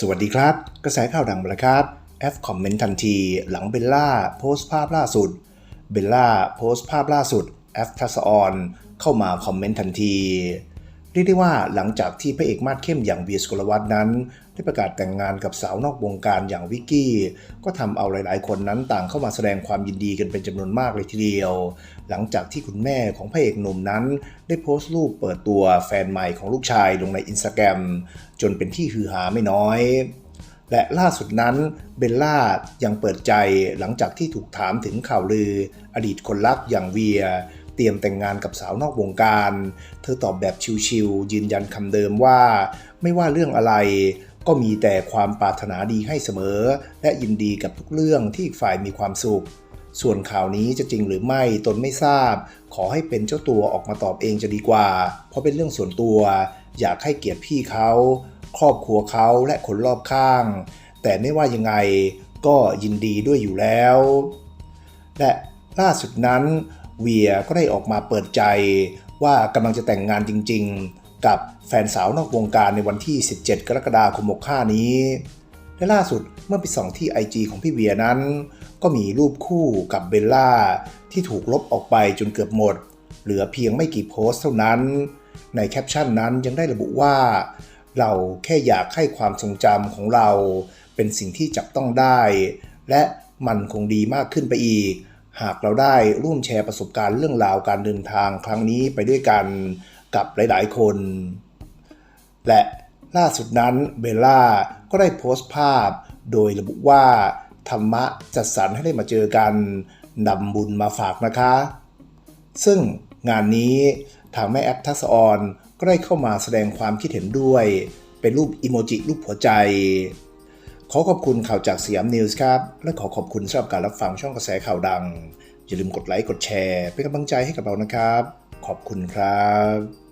สวัสดีครับ กระแสข่าวดังมาแล้วครับแอฟคอมเมนต์ทันที หลังเบลล่าโพสต์ภาพล่าสุด เบลล่าโพสต์ภาพล่าสุดแอฟทัสออนเข้ามาคอมเมนต์ทันที เรียกได้ว่าหลังจากที่พระเอกมาดเข้มอย่างเบียสกลวัตนั้น ได้ประกาศแต่งงานกับสาวนอกวงการอย่างวิกกี้ ก็ทำเอาหลายๆ คนนั้นต่างเข้ามาแสดงความยินดีกันเป็นจำนวนมากเลยทีเดียว หลังจากที่คุณแม่ของพระเอกหนุ่มนั้น ได้โพสต์รูปเปิดตัวแฟนใหม่ของลูกชายลงในอินสตาแกรมจนเป็นที่ฮือฮาไม่น้อยและล่าสุดนั้นเบลล่ายังเปิดใจหลังจากที่ถูกถามถึงข่าวลือ อดีตคนรักอย่างเวีย เตรียมแต่งงานกับสาวนอกวงการ เธอตอบแบบชิวๆยืนยันคำเดิมว่า ไม่ว่าเรื่องอะไร ก็มีแต่ความปรารถนาดีให้เสมอ และยินดีกับทุกเรื่องที่อีกฝ่ายมีความสุข ส่วนข่าวนี้จะจริงหรือไม่ตนไม่ทราบ ขอให้เป็นเจ้าตัวออกมาตอบเองจะดีกว่า เพราะเป็นเรื่องส่วนตัว อยากให้เกียรติพี่เขา ครอบครัวเขาและคนรอบข้าง แต่ไม่ว่ายังไงก็ยินดีด้วยอยู่แล้ว และล่าสุดนั้น เวียก็ได้ออกมาเปิดใจว่ากำลังจะแต่งงานจริง ๆ กับแฟนสาวนอกวงการในวันที่ 17 กรกฎาคม65นี้ และล่าสุดเมื่อไปส่องที่ IG ของพี่เวียนั้น ก็มีรูปคู่กับเบลล่าที่ถูกลบออกไปจนเกือบหมด เหลือเพียงไม่กี่โพสต์เท่านั้น ในแคปชั่นนั้นยังได้ระบุว่า เราแค่อยากให้ความทรงจำของเรา เป็นสิ่งที่จับต้องได้ และมันคงดีมากขึ้นไปอีก หากเราได้ร่วมแชร์ประสบการณ์เรื่องราวการเดินทางครั้งนี้ไปด้วยกันกับหลายๆคน และล่าสุดนั้นเบลล่าก็ได้โพสต์ภาพ โดยระบุว่า ธรรมะจัดสรรให้ได้มาเจอกันนำบุญมาฝากนะคะ ซึ่งงานนี้ทางแม่แอปทักษออนก็ได้เข้ามาแสดงความคิดเห็นด้วย เป็นรูปอิโมจิรูปหัวใจ ขอขอบคุณข่าวจากสยามนิวส์ครับ และขอขอบคุณสำหรับการรับฟังช่องกระแสข่าวดัง อย่าลืมกดไลค์กดแชร์ เป็นกำลังใจให้กับเรานะครับ ขอบคุณครับ